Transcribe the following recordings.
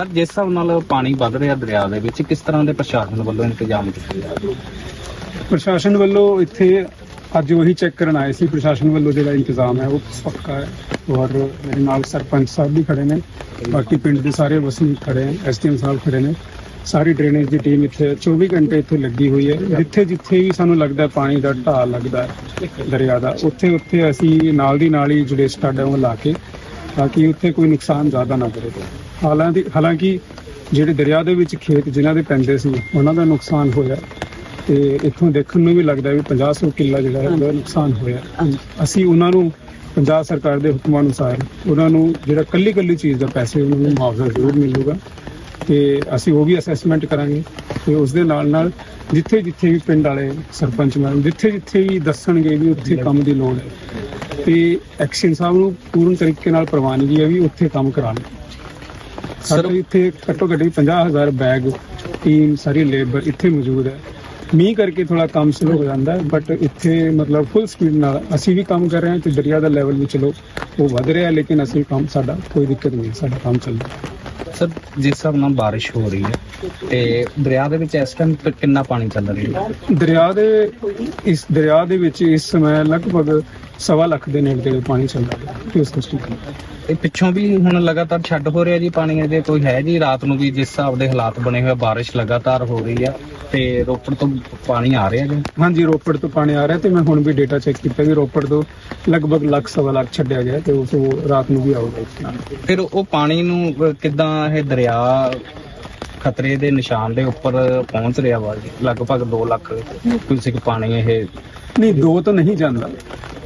Sir, ਜਿਸ ਹਿਸਾਬ ਨਾਲ ਪਾਣੀ ਵੱਧ ਰਿਹਾ ਦਰਿਆ ਦੇ ਵਿੱਚ, ਕਿਸ ਤਰ੍ਹਾਂ ਦੇ ਪ੍ਰਸ਼ਾਸਨ ਵੱਲੋਂ ਇੰਤਜ਼ਾਮ ਕੀਤੇ ਜਾ ਰਹੇ ਪ੍ਰਸ਼ਾਸਨ ਵੱਲੋਂ ਇੱਥੇ ਅੱਜ ਉਹੀ ਚੈੱਕ ਕਰਨ ਆਏ ਸੀ। ਪ੍ਰਸ਼ਾਸਨ ਵੱਲੋਂ ਜਿਹੜਾ ਇੰਤਜ਼ਾਮ ਹੈ, ਉਹ ਪੱਕਾ ਹੈ। ਔਰ ਮੇਰੇ ਨਾਲ ਸਰਪੰਚ ਸਾਹਿਬ ਵੀ ਖੜੇ ਨੇ। ਬਾਕੀ ਪਿੰਡ ਦੇ ਸਾਰੇ ਵਸਨੀਕ ਖੜੇ ਹਨ ਐਸਟੀਐਮ ਸਾਹਿਬ ਖੜੇ ਨੇ। ਸਾਰੀ ਡਰੇਨੇਜ ਦੀ ਟੀਮ ਇੱਥੇ 24 ਘੰਟੇ ਇੱਥੇ ਲੱਗੀ ਹੋਈ ਹੈ। ਜਿੱਥੇ ਜਿੱਥੇ ਵੀ ਸਾਨੂੰ ਲੱਗਦਾ ਪਾਣੀ ਦਾ ਢਾਲ ਲੱਗਦਾ ਦਰਿਆ ਦਾ, ਉੱਥੇ ਉੱਥੇ ਅਸੀਂ ਨਾਲ ਦੀ ਨਾਲ ਹੀ ਜਿਹੜੇ ਸਟੱਡ ਉਹ ਲਾ ਕੇ ਤਾਂ ਕਿ ਉੱਥੇ ਕੋਈ ਨੁਕਸਾਨ ਜ਼ਿਆਦਾ ਨਾ ਕਰੇ। ਹਾਲਾਂਕਿ ਹਾਲਾਂਕਿ ਜਿਹੜੇ ਦਰਿਆ ਦੇ ਵਿੱਚ ਖੇਤ ਜਿਨ੍ਹਾਂ ਦੇ ਪੈਂਦੇ ਸੀ ਉਹਨਾਂ ਦਾ ਨੁਕਸਾਨ ਹੋਇਆ। ਤੇ ਇੱਥੋਂ ਦੇਖਣ ਨੂੰ ਵੀ ਲੱਗਦਾ ਵੀ 50 ਕਿੱਲਾ ਜਿਹੜਾ ਹੈ ਉਹਦਾ ਨੁਕਸਾਨ ਹੋਇਆ। ਅਸੀਂ ਉਹਨਾਂ ਨੂੰ ਪੰਜਾਬ ਸਰਕਾਰ ਦੇ ਹੁਕਮਾਂ ਅਨੁਸਾਰ ਉਹਨਾਂ ਨੂੰ ਜਿਹੜਾ ਕੱਲੀ ਕੱਲੀ ਚੀਜ਼ ਦਾ ਪੈਸੇ ਉਹਨਾਂ ਨੂੰ ਮੁਆਵਜ਼ਾ ਜ਼ਰੂਰ ਮਿਲੂਗਾ। ਤੇ ਅਸੀਂ ਉਹ ਵੀ ਅਸੈਸਮੈਂਟ ਕਰਾਂਗੇ। ਤੇ ਉਸ ਦੇ ਨਾਲ ਨਾਲ ਜਿੱਥੇ ਜਿੱਥੇ ਵੀ ਪਿੰਡ ਵਾਲੇ ਸਰਪੰਚ ਮੈਡਮ ਜਿੱਥੇ ਜਿੱਥੇ ਵੀ ਦੱਸਣਗੇ ਵੀ ਉੱਥੇ ਕੰਮ ਦੀ ਲੋੜ ਹੈ। ਤੇ ਐਕਸ਼ਨ ਸਾਹਿਬ ਨੂੰ ਪੂਰਨ ਤਰੀਕੇ ਨਾਲ ਪ੍ਰਵਾਨਗੀ ਹੈ ਵੀ ਉੱਥੇ ਕੰਮ ਕਰਾਉਣ। ਸਾਡੇ ਇੱਥੇ ਘੱਟੋ ਘੱਟ ਵੀ 50000 ਬੈਗ ਟੀਮ ਸਾਰੀ ਲੇਬਰ ਇੱਥੇ ਮੌਜੂਦ ਹੈ। ਮੀਂਹ ਕਰਕੇ ਥੋੜਾ ਕੰਮ ਸਲੋ ਹੋ ਜਾਂਦਾ ਹੈ ਬਟ ਇੱਥੇ ਮਤਲਬ ਫੁੱਲ ਸਪੀਡ ਨਾਲ ਅਸੀਂ ਵੀ ਕੰਮ ਕਰ ਰਹੇ ਹਾਂ ਤੇ ਦਰਿਆ ਦਾ ਲੈਵਲ ਵੀ ਚਲੋ ਉਹ ਵਧ ਰਿਹਾ ਲੇਕਿਨ ਅਸੀਂ ਕੰਮ ਸਾਡਾ ਕੋਈ ਦਿੱਕਤ ਨਹੀਂ ਸਾਡਾ ਕੰਮ ਚੱਲ ਰਿਹਾ ਸਰ, ਜਿਸ ਹਿਸਾਬ ਨਾਲ ਬਾਰਿਸ਼ ਹੋ ਰਹੀ ਹੈ ਤੇ ਦਰਿਆ ਦੇ ਵਿੱਚ ਇਸ ਟਾਈਮ ਕਿੰਨਾ ਪਾਣੀ ਚੱਲ ਰਿਹਾ ਹੈ? ਦਰਿਆ ਦੇ, ਇਸ ਦਰਿਆ ਦੇ ਵਿੱਚ ਇਸ ਸਮੇਂ ਲਗਭਗ ਸਵਾ ਲੱਖ ਦੇ ਨੇੜੇ ਤੇੜੇ ਪਾਣੀ ਚੱਲ ਰਿਹਾ ਹੈ। ਇਸ ਕਸਟਮ ਇਹ ਪਿੱਛੋਂ ਵੀ ਹੁਣ ਲਗਾਤਾਰ ਛੱਡ ਹੋ ਰਿਹਾ ਜੀ ਪਾਣੀ ਦੇ ਕੋਈ ਹੈ ਜੀ? ਰਾਤ ਨੂੰ ਵੀ ਜਿਸ ਹਿਸਾਬ ਦੇ ਹਾਲਾਤ ਬਣੇ ਹੋਏ ਬਾਰਿਸ਼ ਲਗਾਤਾਰ ਹੋ ਰਹੀ ਹੈ ਤੇ ਰੋਪੜ ਤੋਂ ਪਾਣੀ ਆ ਰਿਹਾ ਜੀ? ਹਾਂਜੀ ਰੋਪੜ ਤੋਂ ਪਾਣੀ ਆ ਰਿਹਾ ਤੇ ਮੈਂ ਹੁਣ ਵੀ ਡੇਟਾ ਚੈੱਕ ਕੀਤਾ ਵੀ ਰੋਪੜ ਤੋਂ ਲਗਭਗ ਲੱਖ ਸਵਾ ਲੱਖ ਛੱਡਿਆ ਗਿਆ ਤੇ ਉਸ ਉਹ ਰਾਤ ਨੂੰ ਵੀ ਆਊਗਾ ਫਿਰ ਉਹ ਪਾਣੀ ਨੂੰ ਕਿੱਦਾਂ ਇਹ ਦਰਿਆ ਖਤਰੇ ਦੇ ਨਿਸ਼ਾਨ ਦੇ ਉੱਪਰ ਪਹੁੰਚ ਰਿਹਾ ਵਾ ਜੀ? ਲਗਭਗ 2 ਲੱਖ ਕਿਊਸਿਕ ਪਾਣੀ ਇਹ ਨਹੀਂ ਦੋ ਤਾਂ ਨਹੀਂ ਜਾਂਦਾ।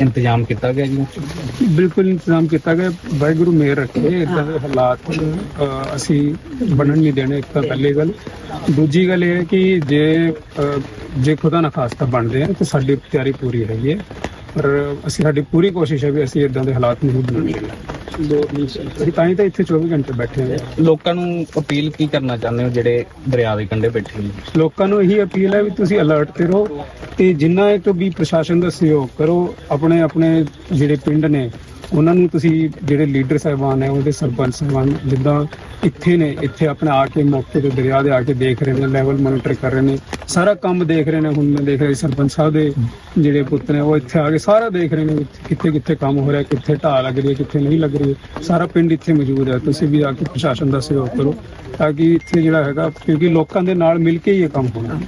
ਇੰਤਜ਼ਾਮ ਕੀਤਾ ਗਿਆ ਜੀ? ਬਿਲਕੁਲ ਇੰਤਜ਼ਾਮ ਕੀਤਾ ਗਿਆ। ਵਾਹਿਗੁਰੂ ਮੇਰ ਰੱਖੇ। ਇਦਾਂ ਦੇ ਹਾਲਾਤ ਅਸੀਂ ਬਣਨ ਨਹੀਂ ਦੇਣੇ। ਇੱਕ ਤਾਂ ਪਹਿਲੀ ਗੱਲ। ਦੂਜੀ ਗੱਲ ਇਹ ਹੈ ਕਿ ਜੇ ਜੇ ਖੁਦਾ ਨਾ ਖਾਸਤਾ ਬਣਦੇ ਆ ਤਾਂ ਸਾਡੀ ਤਿਆਰੀ ਪੂਰੀ ਹੈਗੀ ਹੈ। ਪਰ ਅਸੀਂ ਸਾਡੀ ਪੂਰੀ ਕੋਸ਼ਿਸ਼ ਹੈ ਵੀ ਅਸੀਂ ਇਦਾਂ ਦੇ ਹਾਲਾਤ ਨਹੀਂ ਬਣਨ ਦੇਣਾ ਅਸੀਂ ਤਾਂ ਹੀ ਤਾਂ ਇੱਥੇ 24 ਘੰਟੇ ਬੈਠੇ ਹਾਂ। ਲੋਕਾਂ ਨੂੰ ਅਪੀਲ ਕੀ ਕਰਨਾ ਚਾਹੁੰਦੇ ਹੋ ਜਿਹੜੇ ਦਰਿਆ ਦੇ ਕੰਢੇ ਬੈਠੇ ਨੇ? ਲੋਕਾਂ ਨੂੰ ਇਹੀ ਅਪੀਲ ਹੈ ਵੀ ਤੁਸੀਂ ਅਲਰਟ ਤੇ ਰਹੋ ਤੇ ਜਿੰਨਾ ਇੱਕ ਵੀ ਪ੍ਰਸ਼ਾਸਨ ਦਾ ਸਹਿਯੋਗ ਕਰੋ ਆਪਣੇ ਆਪਣੇ ਜਿਹੜੇ ਪਿੰਡ ਨੇ ਉਹਨਾਂ ਨੂੰ ਤੁਸੀਂ ਜਿਹੜੇ ਲੀਡਰ ਸਾਹਿਬਾਨ ਹੈ, ਉਹਦੇ ਸਰਪੰਚ ਸਾਹਿਬਾਨ, ਜਿੱਦਾਂ ਇੱਥੇ ਨੇ, ਇੱਥੇ ਆਪਣਾ ਆ ਕੇ ਮੌਕੇ ਤੇ ਦਰਿਆ ਦੇ ਆ ਕੇ ਦੇਖ ਰਹੇ ਨੇ ਲੈਵਲ ਮੋਨੀਟਰ ਕਰ ਰਹੇ ਨੇ, ਸਾਰਾ ਕੰਮ ਦੇਖ ਰਹੇ ਨੇ, ਹੁਣ ਮੈਂ ਦੇਖ ਰਿਹਾ ਸਰਪੰਚ ਸਾਹਿਬ ਦੇ ਜਿਹੜੇ ਪੁੱਤ ਨੇ, ਉਹ ਇੱਥੇ ਆ ਕੇ ਸਾਰਾ ਦੇਖ ਰਹੇ ਨੇ ਕਿੱਥੇ ਕਿੱਥੇ ਕੰਮ ਹੋ ਰਿਹਾ, ਕਿੱਥੇ ਢਾਹ ਲੱਗ ਰਹੀ ਹੈ, ਕਿੱਥੇ ਨਹੀਂ ਲੱਗ ਰਹੀ ਸਾਰਾ ਪਿੰਡ ਇੱਥੇ ਮੌਜੂਦ ਹੈ, ਤੁਸੀਂ ਵੀ ਆ ਕੇ ਪ੍ਰਸ਼ਾਸਨ ਦਾ ਸਹਿਯੋਗ ਕਰੋ, ਤਾਂ ਕਿ ਇੱਥੇ ਜਿਹੜਾ ਹੈਗਾ, ਕਿਉਂਕਿ ਲੋਕਾਂ ਦੇ ਨਾਲ ਮਿਲ ਕੇ ਹੀ ਇਹ ਕੰਮ ਹੋਣਾ।